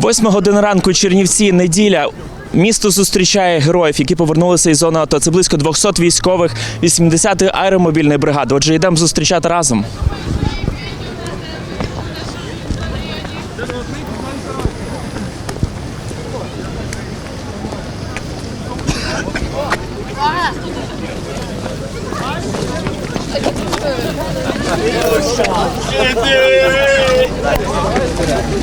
Восьма година ранку Чернівці, неділя. Місто зустрічає героїв, які повернулися із зони АТО. Це близько 200 військових 80-ї аеромобільної бригади. Отже, йдемо зустрічати разом.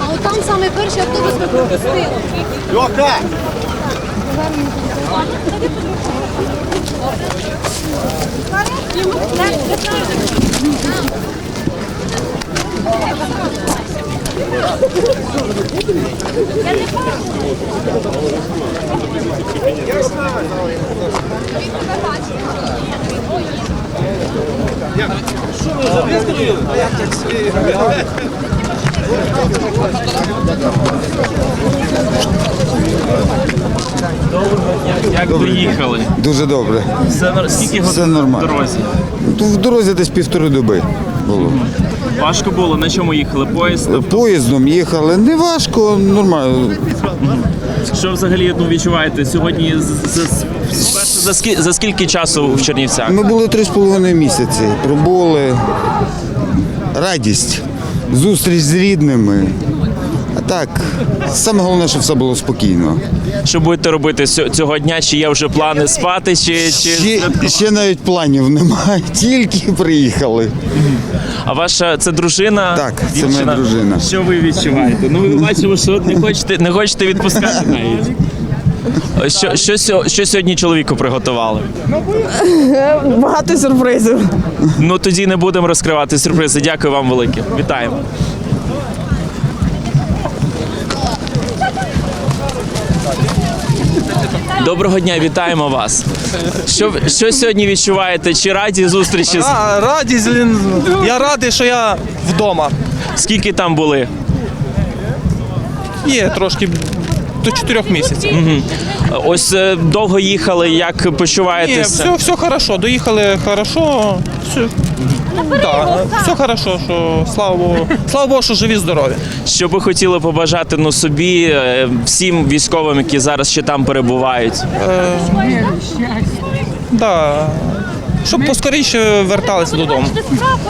А от там саме перший автобус ми пропустили. Льоха! Як доїхали? Дуже добре. Все, скільки Все годин нормально. в дорозі? Тут в дорозі десь півтори доби було. Важко було. На чому їхали? Поїзд? Поїздом їхали. Не важко, нормально. Що взагалі ну, відчуваєте сьогодні? За, скільки, за скільки часу в Чернівцях? Ми були три з половиною місяці. Пробули радість, зустріч з рідними. Так, саме головне, щоб все було спокійно. Що будете робити сьо- цього дня? Чи є вже плани спати, чи, чи... Ще, ще навіть планів немає, тільки приїхали. А ваша це дружина? Так, це моя дружина. Що ви відчуваєте? Ну, ми бачимо, що не хочете, не хочете відпускати навіть. Що, що, сьо- що сьогодні чоловіку приготували? Багато сюрпризів. Ну тоді не будемо розкривати сюрпризи. Дякую вам велике. Вітаємо. Доброго дня, вітаємо вас. Що, що сьогодні відчуваєте? Чи раді зустрічі? з- А, радість, блін. Я радий, що я вдома. Скільки там були? Є трошки до чотирьох місяців. Ось е, довго їхали, як Ні, почуваєтеся? все, все хорошо. Доїхали хорошо. Все, да, все хорошо, що слава Богу. Слава Богу, що живі, здорові. Що би хотіли побажати ну, собі, е, всім військовим, які зараз ще там перебувають? Да. Щоб поскоріше верталися додому.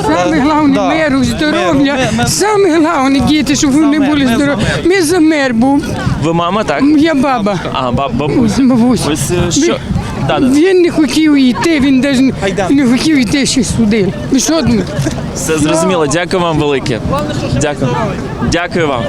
Саме головне Да. миру, здоров'я. Саме головне, діти, щоб вони були здорові. Ми за мир був. Ви мама, так? Я баба. А, баб, бабусь. Бабусь. Ось е, що. Да, да. Він не хотів йти, він навіть не хотів йти ще сюди. Ви що думаєте? Все зрозуміло. Дякую вам велике. Дякую. Дякую вам.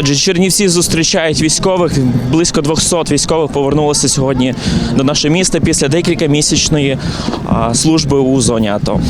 Отже, Чернівці зустрічають військових. Близько 200 військових повернулося сьогодні до нашого міста після декілька місячної служби у зоні АТО.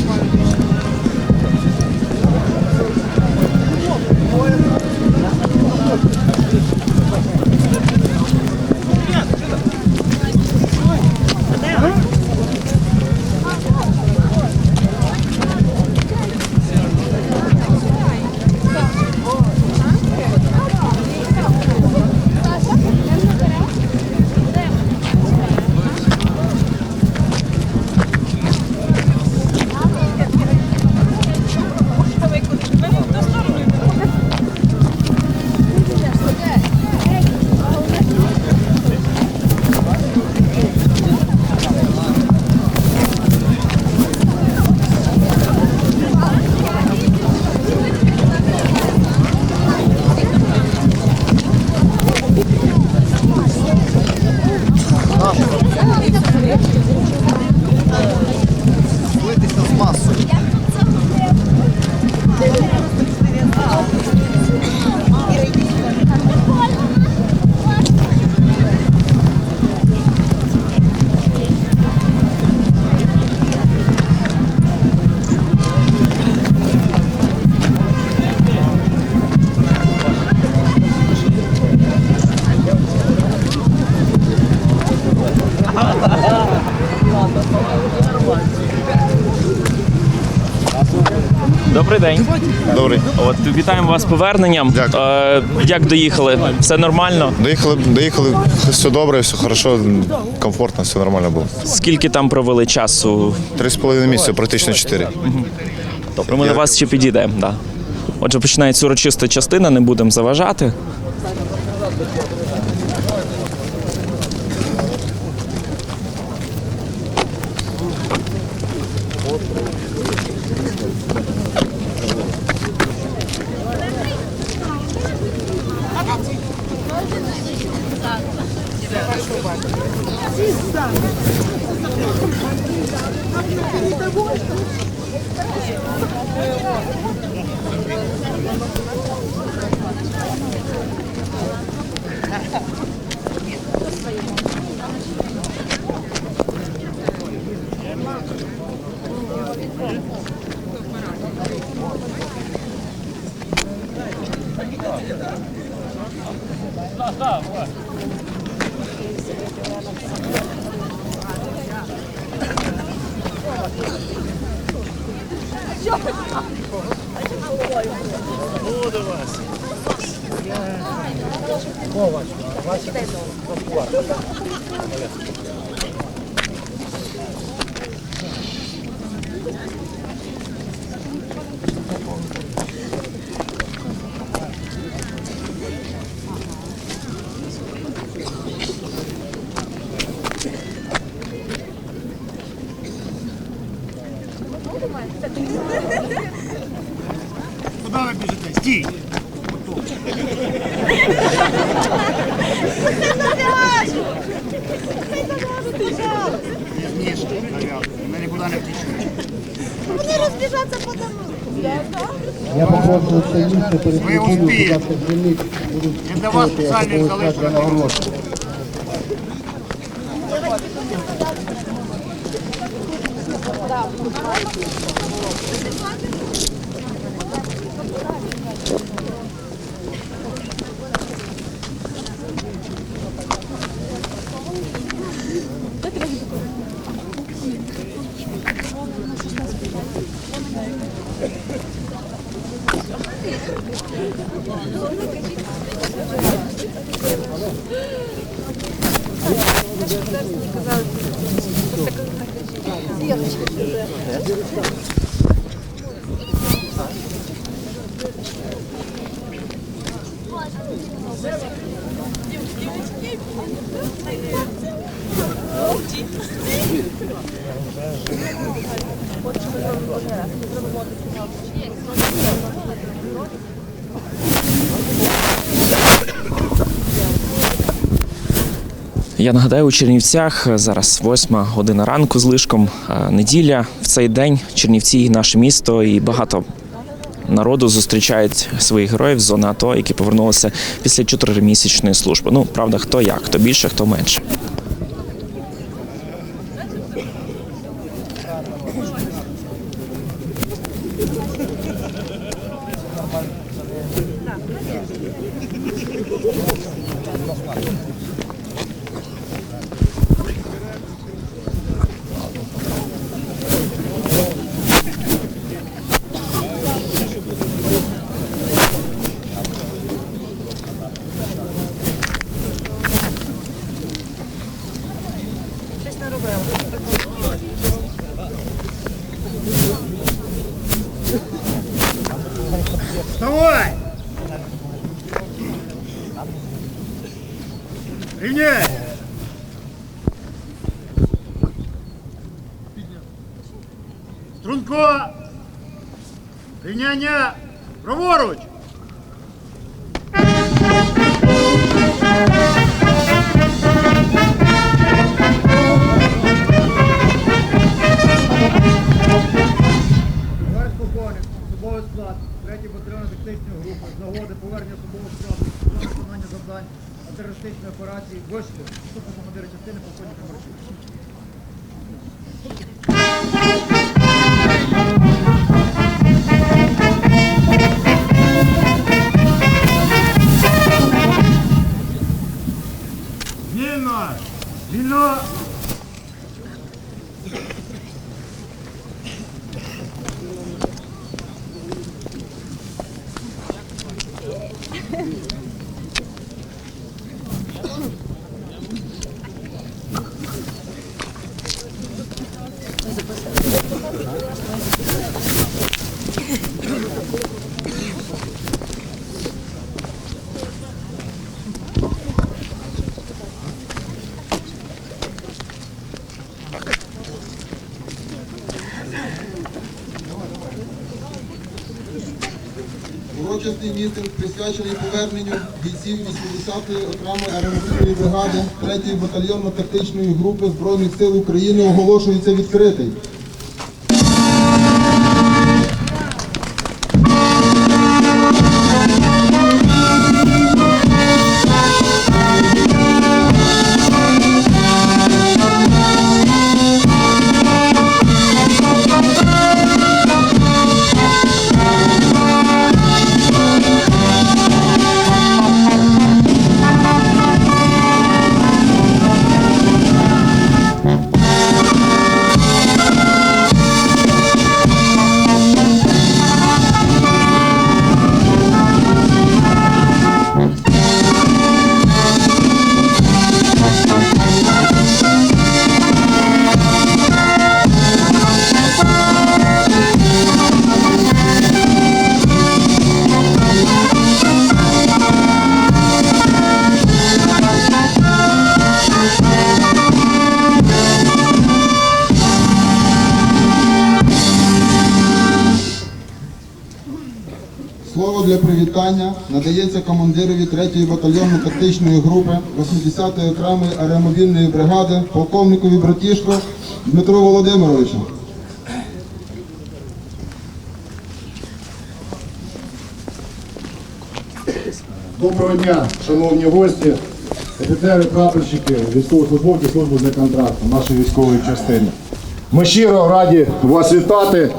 День. Добрий. От вітаємо вас з поверненням. Дякую. Е, як доїхали? Все нормально? Доїхали, доїхали, все добре, все хорошо, комфортно, все нормально було. Скільки там провели часу? Три з половиною місяці, практично чотири. Добре, ми до вас ще підійдемо. Да. Отже, починається урочиста частина, не будемо заважати. Thank you. Вони розбіжаться по домах. Я попрошу це місце перекрикую, будь для вас спеціальні залишили нагородження. Я нагадаю, у Чернівцях зараз восьма година ранку з лишком. Неділя в цей день Чернівці наше місто і багато народу зустрічають своїх героїв з зони АТО, які повернулися після чотиримісячної служби. Ну правда, хто як, хто більше, хто менше. Нагоди повернення особового складу виконання завдань антитерористичної операції Вишки, вступу командира частини полковника Марчук. Урочистий мітинг присвячений поверненню бійців 80-ї окремої аеромобільної бригади 3-ї батальйонно-тактичної групи Збройних сил України оголошується відкритий. 3-ї батальйонно тактичної групи 80-ї окремої аеромобільної бригади полковникові братішко Дмитро Володимировичу. Доброго дня, шановні гості, офіцери, прапорщики, військовослужбовці служби за контракту нашої військової частини. Ми щиро раді вас вітати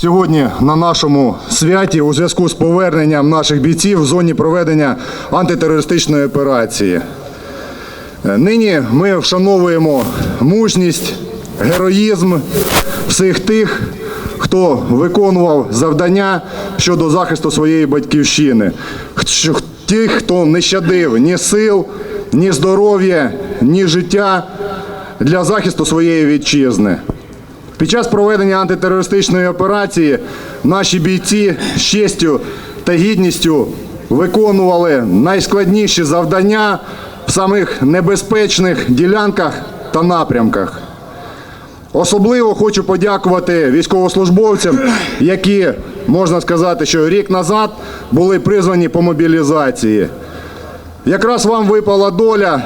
сьогодні на нашому святі у зв'язку з поверненням наших бійців в зоні проведення антитерористичної операції. Е, Нині ми вшановуємо мужність, героїзм всіх тих, хто виконував завдання щодо захисту своєї батьківщини, тих, хто не щадив ні сил, ні здоров'я, ні життя для захисту своєї вітчизни. Під час проведення антитерористичної операції наші бійці з честю та гідністю виконували найскладніші завдання в самих небезпечних ділянках та напрямках. Особливо хочу подякувати військовослужбовцям, які, можна сказати, що рік назад були призвані по мобілізації. Якраз вам випала доля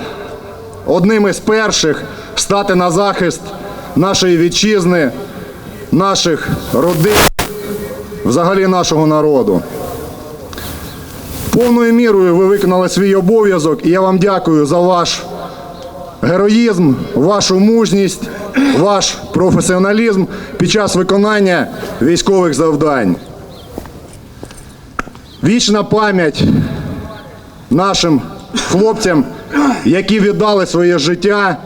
одним із перших стати на захист нашої вітчизни, наших родин, взагалі нашого народу. Повною мірою ви виконали свій обов'язок, і я вам дякую за ваш героїзм, вашу мужність, ваш професіоналізм під час виконання військових завдань. Вічна пам'ять нашим хлопцям, які віддали своє життя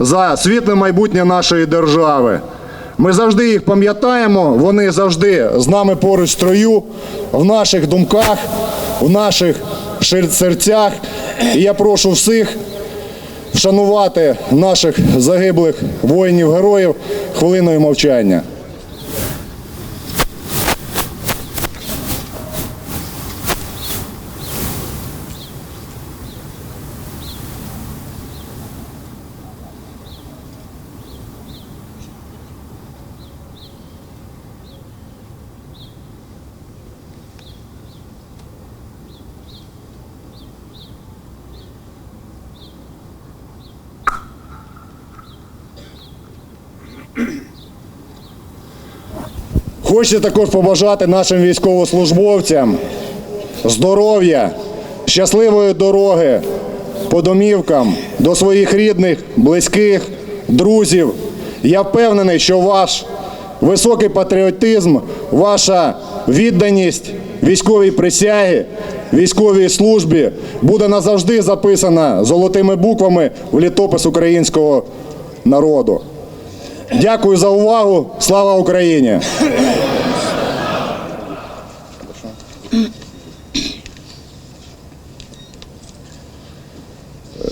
за світле майбутнє нашої держави. Ми завжди їх пам'ятаємо, вони завжди з нами поруч строю, в наших думках, в наших серцях. І я прошу всіх вшанувати наших загиблих воїнів-героїв хвилиною мовчання. Хочеться також побажати нашим військовослужбовцям здоров'я, щасливої дороги по домівкам до своїх рідних, близьких, друзів. Я впевнений, що ваш високий патріотизм, ваша відданість військовій присягі, військовій службі буде назавжди записана золотими буквами в літопис українського народу. Дякую за увагу. Слава Україні.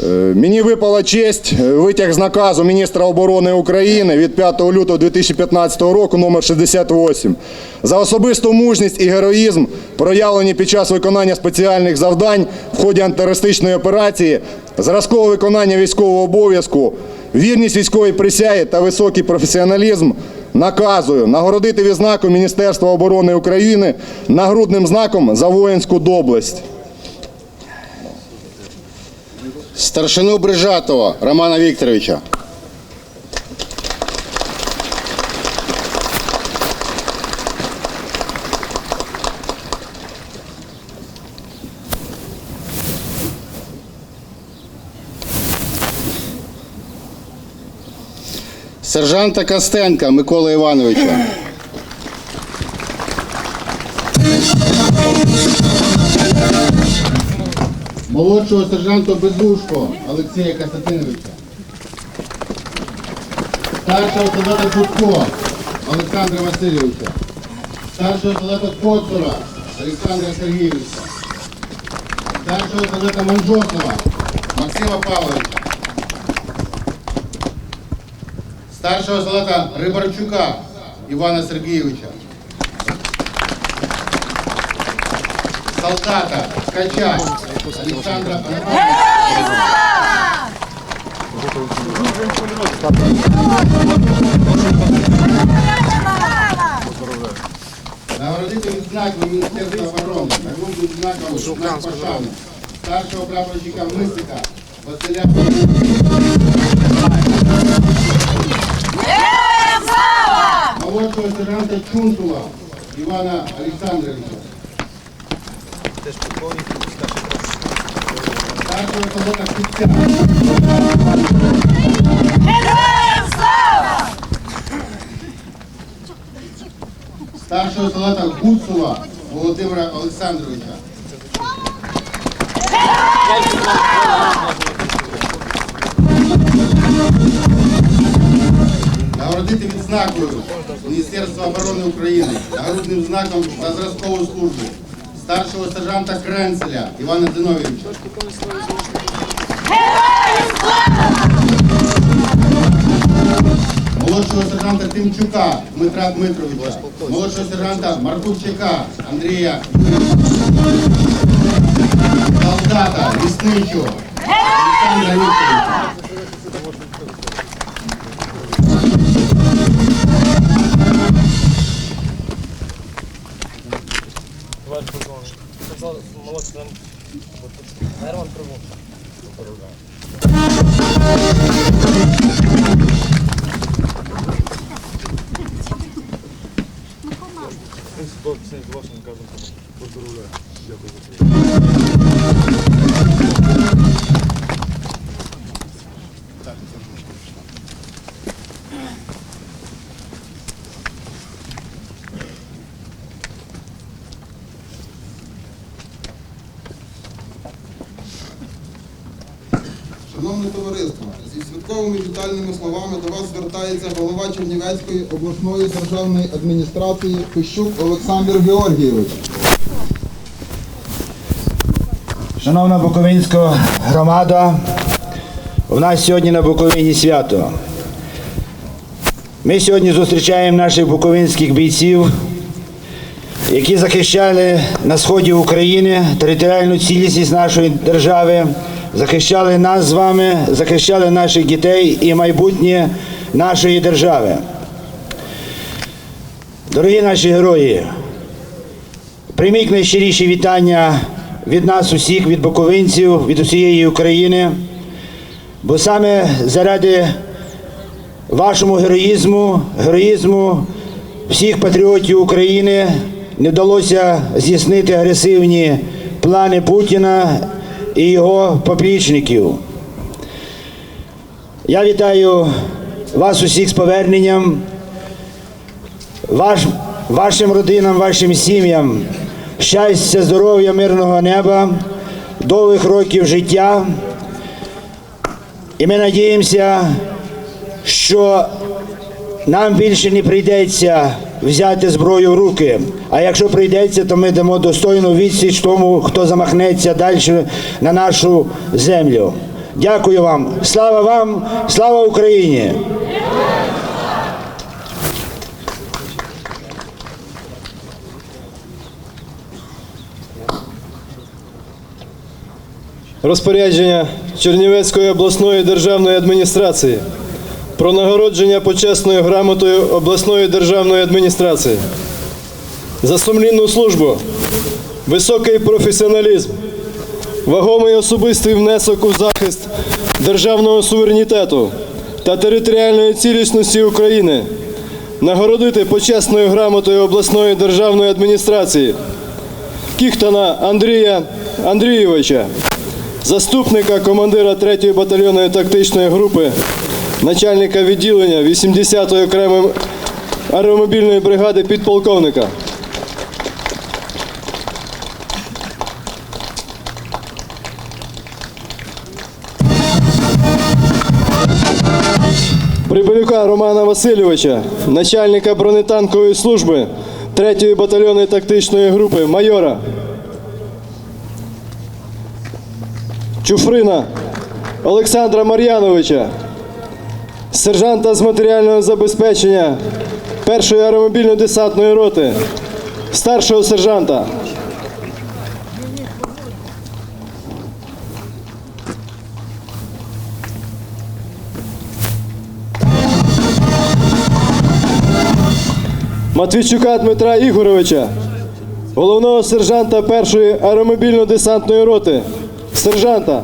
Е, мені випала честь е, витяг з наказу міністра оборони України від 5 лютого 2015 року номер 68 за особисту мужність і героїзм, проявлені під час виконання спеціальних завдань в ході антитерористичної операції, зразкове виконання військового обов'язку вірність військовій присяги та високий професіоналізм. Наказую нагородити відзнаку Міністерства оборони України нагрудним знаком за воїнську доблесть. Старшину Брижатова Романа Вікторовича. Сержанта Костенка Микола Івановича. Молодшого сержанта Безушко Олексія Костянтиновича. Старшого солдата Чутко Олександра Васильовича. Старшого солдата Коцура Олександра Сергійовича. Старшого солдата Манжосова Максима Павловича. Старшого солдата Рибарчука Івана Сергійовича. Солдата Ткача Александра Анатольевича. Нагородити відзнакою Міністерства оборони, нагрудним знаком знак пошани старшого прапорщика Мисика Василя Молодшого сержанта Чунтула Івана Олександровича. Старшого солдата Куця. Старшого солдата Гуцула Володимира Олександровича. Нагородити відзнакою Міністерства оборони України нагрудним знаком за зразкову службу старшого сержанта Кренцеля Івана Зиновійовича. Молодшого сержанта Тимчука Дмитра Дмитровича. Молодшого сержанта Маркувчака Андрія Юрійовича. Солдата лісничого Олександра Вікторовича. своїм нервом тривожно. Шановне товариство, зі святковими вітальними словами до вас звертається голова Чернівецької обласної державної адміністрації Пищук Олександр Георгійович. Шановна Буковинська громада, у нас сьогодні на Буковині свято. Ми сьогодні зустрічаємо наших буковинських бійців, які захищали на сході України територіальну цілісність нашої держави, захищали нас з вами, захищали наших дітей і майбутнє нашої держави. Дорогі наші герої, прийміть найщиріші вітання від нас усіх, від буковинців, від усієї України, бо саме заради вашому героїзму, героїзму всіх патріотів України не вдалося здійснити агресивні плани Путіна і його поплічників. Я вітаю вас усіх з поверненням, ваш, вашим родинам, вашим сім'ям, щастя, здоров'я, мирного неба, довгих років життя. І ми надіємося, що нам більше не прийдеться взяти зброю в руки. А якщо прийдеться, то ми дамо достойну відсіч тому, хто замахнеться далі на нашу землю. Дякую вам. Слава вам, слава Україні! Розпорядження Чернівецької обласної державної адміністрації про нагородження почесною грамотою обласної державної адміністрації. За сумлінну службу, високий професіоналізм, вагомий особистий внесок у захист державного суверенітету та територіальної цілісності України, нагородити почесною грамотою обласної державної адміністрації Кіхтана Андрія Андрійовича, заступника командира 3-ї батальйонної тактичної групи, начальника відділення 80-ї окремої аеромобільної бригади підполковника. Прибилюка Романа Васильовича, начальника бронетанкової служби 3-ї батальйонної тактичної групи, майора. Чуфрина Олександра Мар'яновича, сержанта з матеріального забезпечення 1-ї аеромобільно-десантної роти, старшого сержанта. Матвійчука Дмитра Ігоровича, головного сержанта 1-ї аеромобільно-десантної роти, сержанта.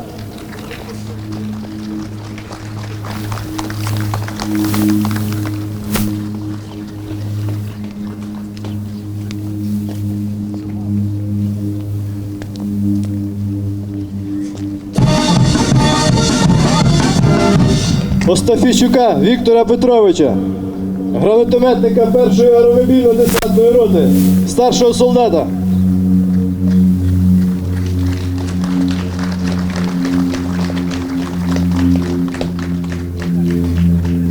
Остафійчука Віктора Петровича, гранатометника першої аеромобільно-десантної роти, старшого солдата.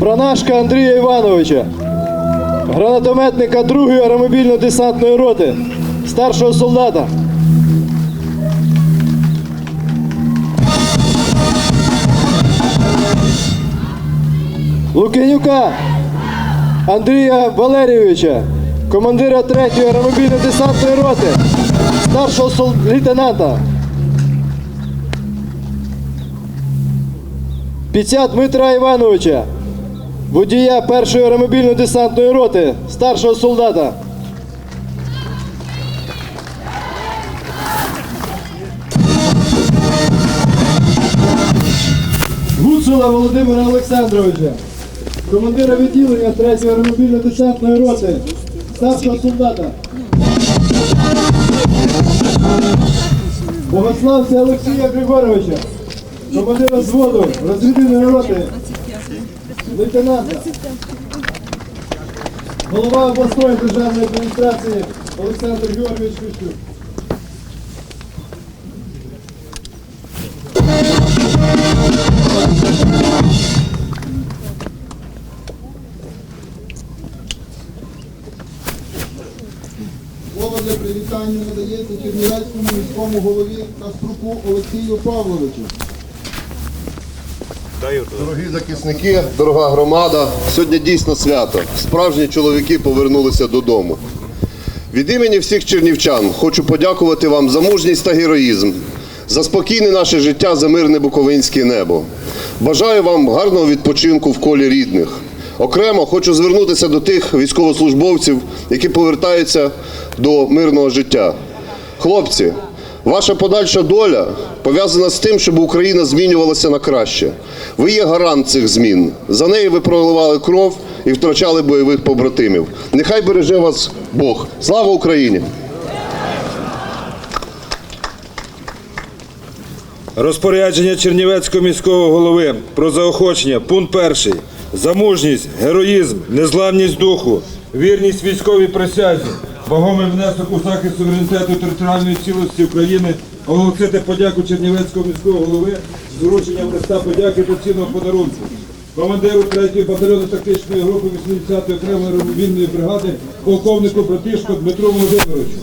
Пранашка Андрія Івановича, гранатометника 2-ї аеромобільно-десантної роти, старшого солдата. Лукенюка Андрія Валерійовича, командира 3-ї аеромобільно-десантної роти, старшого лейтенанта. Піця Дмитра Івановича, водія 1-ї аеромобільно-десантної роти, старшого солдата. Гуцула Володимира Олександровича, командира відділення 3-ї аеромобільно-десантної роти, старшого солдата. Богославця Олексія Григоровича, командира зводу розвідної роти, лейтенанта. Голова обласної державної адміністрації Олександр Георгійович Кищук. Слово для привітання надається Чернівецькому міському голові Каспруку Олексію Павловичу. Дорогі захисники, дорога громада, сьогодні дійсно свято. Справжні чоловіки повернулися додому. Від імені всіх чернівчан хочу подякувати вам за мужність та героїзм, за спокійне наше життя, за мирне буковинське небо. Бажаю вам гарного відпочинку в колі рідних. Окремо хочу звернутися до тих військовослужбовців, які повертаються до мирного життя. Хлопці, ваша подальша доля пов'язана з тим, щоб Україна змінювалася на краще. Ви є гарант цих змін. За неї ви проливали кров і втрачали бойових побратимів. Нехай береже вас Бог. Слава Україні! Розпорядження Чернівецького міського голови про заохочення. Пункт перший. За мужність, героїзм, незламність духу, вірність військовій присязі, вагомий внесок у захист суверенітету територіальної цілості України, оголосити подяку Чернівецького міського голови з врученням листа подяки та цінного подарунку. Командиру 3-ї батальйону тактичної групи 80-ї окремої аеромобільної бригади, полковнику Братишко Дмитру Володимировичу.